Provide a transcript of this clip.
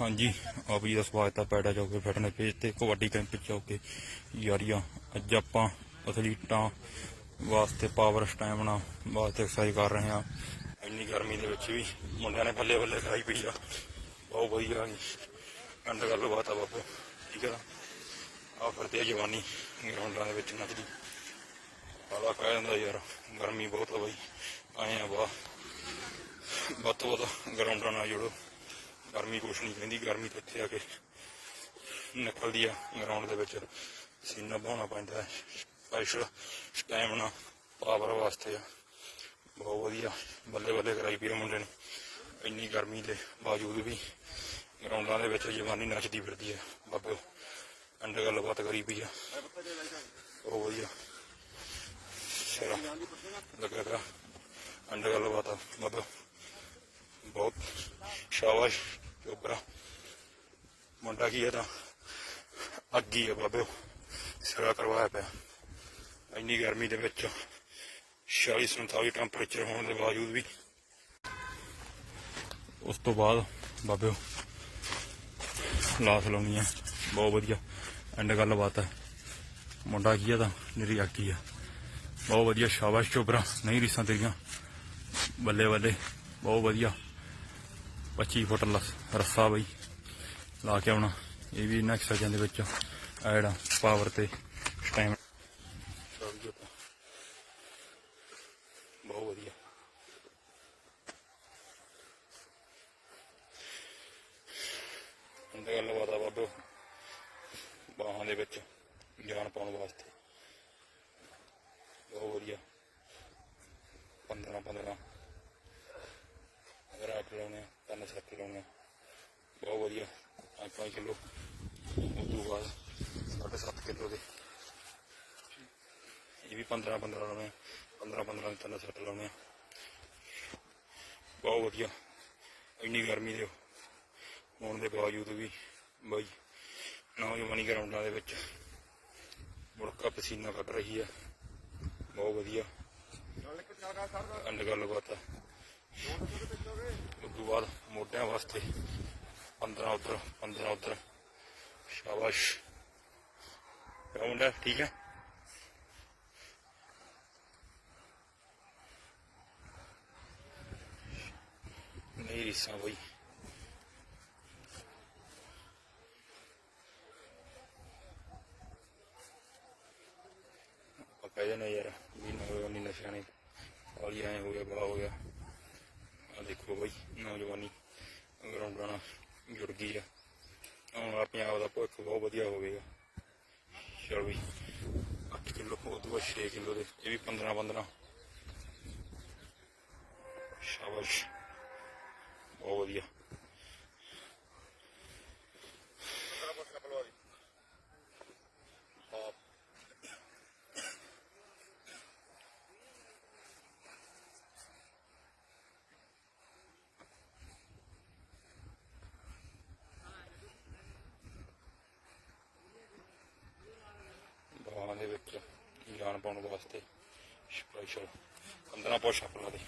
ਹਾਂਜੀ, ਆਪ ਜੀ ਦਾ ਸਵਾਗਤ ਹੈ ਪੈੜਾ ਚੌਕੇ ਫਿਟਨੈਸ ਪੇਜ ਤੇ, ਕਬੱਡੀ ਕੈਂਪ ਚੌਕੇ ਯਾਰੀਆਂ, ਅੱਜ ਆਪਾਂ ਅਥਲੀਟਾਂ ਵਾਸਤੇ ਪਾਵਰ ਸਟੈਮਨਾ ਵਾਸਤੇ ਐਕਸਰਸਾਈਜ਼ ਕਰ ਰਹੇ ਹਾਂ। ਇੰਨੀ ਗਰਮੀ ਦੇ ਵਿੱਚ ਵੀ ਮੁੰਡਿਆਂ ਨੇ ਬੱਲੇ ਬੱਲੇ ਖਾਈ ਪਈ ਆ ਬਹੁਤ ਵਧੀਆ ਜੀ। ਅੰਡ ਗੱਲਬਾਤ ਆ ਬਾਬੂ ਠੀਕ ਆ? ਆ ਫਿਰਦੇ ਆ ਜਵਾਨੀ ਗਰਾਊਂਡਾਂ ਦੇ ਵਿੱਚ ਨੱਚਦੀ। ਆਲਾ ਕਹਿ ਜਾਂਦਾ ਯਾਰ, ਗਰਮੀ ਬਹੁਤ ਆ ਬਾਈ। ਆਏ ਆ ਵਾ ਵੱਧ ਤੋਂ ਵੱਧ ਗਰਾਊਂਡਾਂ ਨਾਲ ਜੁੜੋ। ਗਰਮੀ ਕੁਛ ਨਹੀਂ ਕਹਿੰਦੀ, ਗਰਮੀ ਤਾਂ ਇੱਥੇ ਆ ਕੇ ਨਿਕਲਦੀ ਆ ਗਰਾਊਂਡ ਦੇ ਵਿੱਚ ਸੀਨਾ ਬਹਾਉਣਾ ਪੈਂਦਾ ਸਪੈਸ਼ਲ ਸਟੈਮਨਾ ਪਾਵਰ ਵਾਸਤੇ ਆ। ਬਹੁਤ ਵਧੀਆ, ਬੱਲੇ ਬੱਲੇ ਕਰਾਈ ਪਈ ਆ ਮੁੰਡੇ ਨੇ। ਇੰਨੀ ਗਰਮੀ ਦੇ ਬਾਵਜੂਦ ਵੀ ਗਰਾਊਂਡਾਂ ਦੇ ਵਿੱਚ ਜਵਾਨੀ ਨੱਚਦੀ ਫਿਰਦੀ ਆ। ਬਾਬੇ ਅੰਡ ਗੱਲਬਾਤ ਕਰੀ ਪਈ ਆ। ਬਹੁਤ ਵਧੀਆ। ਸਿਰਾ ਲੱਗਾ ਪਿਆ। ਗੱਲਬਾਤ ਆ ਬਹੁਤ ਸ਼ਾਬਾਸ਼ ਚੋਬਰਾ ਮੁੰਡਾ ਕੀ ਹੈ ਤਾਂ? ਅੱਗੀ ਹੈ ਬਾਬੇ। ਸਿਰਾ ਕਰਵਾਇਆ ਪਿਆ। ਇੰਨੀ ਗਰਮੀ ਦੇ ਵਿੱਚ 40 47 ਟੈਂਪਰੇਚਰ ਹੋਣ ਦੇ ਬਾਵਜੂਦ ਵੀ। ਉਸ ਤੋਂ ਬਾਅਦ ਬਾਬੇ ਲਾਸ ਲਾਉਣੀ ਹੈ। ਬਹੁਤ ਵਧੀਆ। ਐਂਡ ਗੱਲਬਾਤ ਹੈ। ਮੁੰਡਾ ਕੀ ਹੈ ਤਾਂ? ਨਿਰੀ ਅੱਗੀ ਆ ਬਹੁਤ ਵਧੀਆ। ਸ਼ਾਬਾਸ਼ ਚੋਬਰਾ ਨਹੀਂ ਰੀਸਾਂ ਤੇਰੀਆਂ। ਬੱਲੇ ਬੱਲੇ। ਬਹੁਤ ਵਧੀਆ। 25 ਫੁੱਟ ਲਸ- ਰੱਸਾ ਬਈ ਲਾ ਕੇ ਆਉਣਾ। ਇਹ ਵੀ ਇਹਨਾਂ ਐਕਸਰਸਾਈਜ਼ਾਂ ਦੇ ਵਿੱਚ ਆ ਜਿਹੜਾ ਪਾਵਰ ਤੇ ਸਟੈਮ ਬਹੁਤ ਵਧੀਆ। ਅੰਦਰ ਗੱਲਬਾਤ ਆ ਬਾਬੇ। ਬਾਹਾਂ ਦੇ ਵਿੱਚ ਜਾਨ ਪਾਉਣ ਵਾਸਤੇ। ਬਹੁਤ ਵਧੀਆ। 15 15 ਅਗਰ ਆਪ ਲਾਉਣੇ ਆ, ਤਿੰਨ ਸੱਤ ਲਾਉਣੇ। ਬਹੁਤ ਵਧੀਆ। 5 ਕਿਲੋ। ਉਸ ਤੋਂ ਬਾਅਦ ਸਾਢੇ ਸੱਤ ਕਿਲੋ ਦੇ। ਇਹ ਵੀ 15 15 ਲਾਉਣੇ ਆ। 15 15 ਦੇ ਤਿੰਨ ਸੱਤ ਲਾਉਣੇ ਬਹੁਤ ਵਧੀਆ। ਇੰਨੀ ਗਰਮੀ ਦੇ ਹੋਣ ਦੇ ਬਾਵਜੂਦ ਵੀ ਬਾਈ ਨੌਜਵਾਨੀ ਗਰਾਊਂਡਾਂ ਦੇ ਵਿੱਚ ਮੁੜਕਾ ਪਸੀਨਾ ਕੱਢ ਰਹੀ ਹੈ ਬਹੁਤ ਵਧੀਆ। ਅੰਡ ਗੱਲਬਾਤ ਉਸ ਤੋਂ ਬਾਅਦ ਮੋਢਿਆਂ ਵਾਸਤੇ। 15 ਉੱਧਰ 15 ਉੱਧਰ। ਸ਼ਾਬਾਸ਼। ਮੁੰਡਾ? ਠੀਕ ਹੈ? ਨਹੀਂ ਰੀਸਾਂ ਬਈ। ਆਪਾਂ ਯਾਰ, ਵੀ ਨੌਜਵਾਨੀ ਨਸ਼ਾ ਨਹੀਂ ਔਲੀ ਐ ਹੋ ਗਿਆ, ਬਾ ਹੋ ਗਿਆ। ਦੇਖੋ ਬਈ, ਨੌਜਵਾਨੀ ਗਰਾਊਂਡਾਂ ਨਾਲ ਜੁੜ ਗਈ ਆ। ਆਉਣ ਵਾਲਾ ਪੰਜਾਬ ਦਾ ਭਵਿੱਖ ਬਹੁਤ ਵਧੀਆ ਹੋਵੇਗਾ ਚਲ ਵੀ 8 ਕਿਲੋ, ਉਹ ਤੋਂ ਬਾਅਦ 6 ਕਿਲੋ ਦੇ, ਇਹ ਵੀ 15 15 ਸ਼ਾਬਾਸ਼। ਬਹੁਤ ਵਧੀਆ। ਦੇ ਵਿੱਚ ਜਾਨ ਪਾਉਣ ਵਾਸਤੇ ਸਪੈਸ਼ਲ ਕੰਦਨਾ ਪੋਸ਼ਾ ਪਲਾ ਦੇ